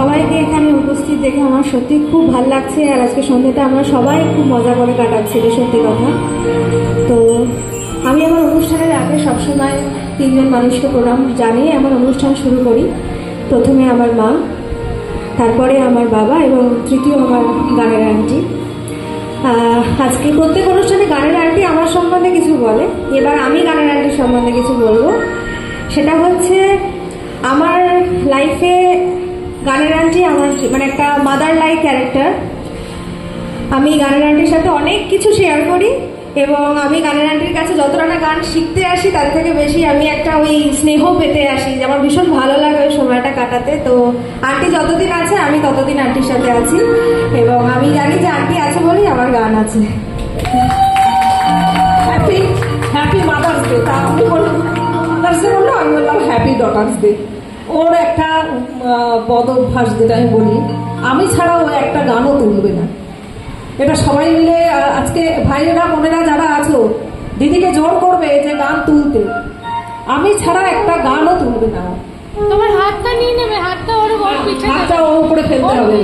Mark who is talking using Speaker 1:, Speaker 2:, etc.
Speaker 1: সবাইকে এখানে উপস্থিত দেখে আমার সত্যি খুব ভালো লাগছে, আর আজকে সন্ধ্যাটা আমরা সবাই খুব মজা করে কাটাচ্ছি সত্যি কথা। তো আমি আমার অনুষ্ঠানের আগে সবসময় তিনজন মানুষকে প্রণাম জানিয়ে আমার অনুষ্ঠান শুরু করি। প্রথমে আমার মা, তারপরে আমার বাবা এবং তৃতীয় আমার গানের আন্টি। আজকে প্রত্যেক অনুষ্ঠানে গানের আন্টি আমার সম্বন্ধে কিছু বলে, এবার আমি গানের আন্টির সম্বন্ধে কিছু বলব। সেটা হচ্ছে, আমার লাইফে গানের আন্টি আমার মানে একটা মাদার লাইক ক্যারেক্টার আমি গানের আন্টির সাথে অনেক কিছু শেয়ার করি এবং আমি গানের আন্টির কাছে যতটা না গান শিখতে আসি, তার থেকে বেশি আমি একটা ওই স্নেহ পেতে আসি। যে আমার ভীষণ ভালো লাগে ওই সময়টা কাটাতে। তো আন্টি যতদিন আছে, আমি ততদিন আন্টির সাথে আছি এবং আমি জানি যে আন্টি আছে বলেই আমার গান আছে।
Speaker 2: হ্যাপি হ্যাপি মাদার্স ডে তা আমি বললাম আমি বললাম হ্যাপি ডটার্স ডে ওর একটা বদ অভ্যাস যেটা আমি বলি আমি ছাড়া ও একটা গানও তুলবে না। এটা সবাই মিলে আজকে ভাইয়েরা বোনেরা যারা আছো দিদিকে জোর করবে যে গান তুলতে। আমি ছাড়া একটা গানও তুলবে না।
Speaker 3: তোমার হাতটা নিয়ে নেবে হাতটা ওর
Speaker 2: হাতটা ওর উপরে ফেলতে হবে।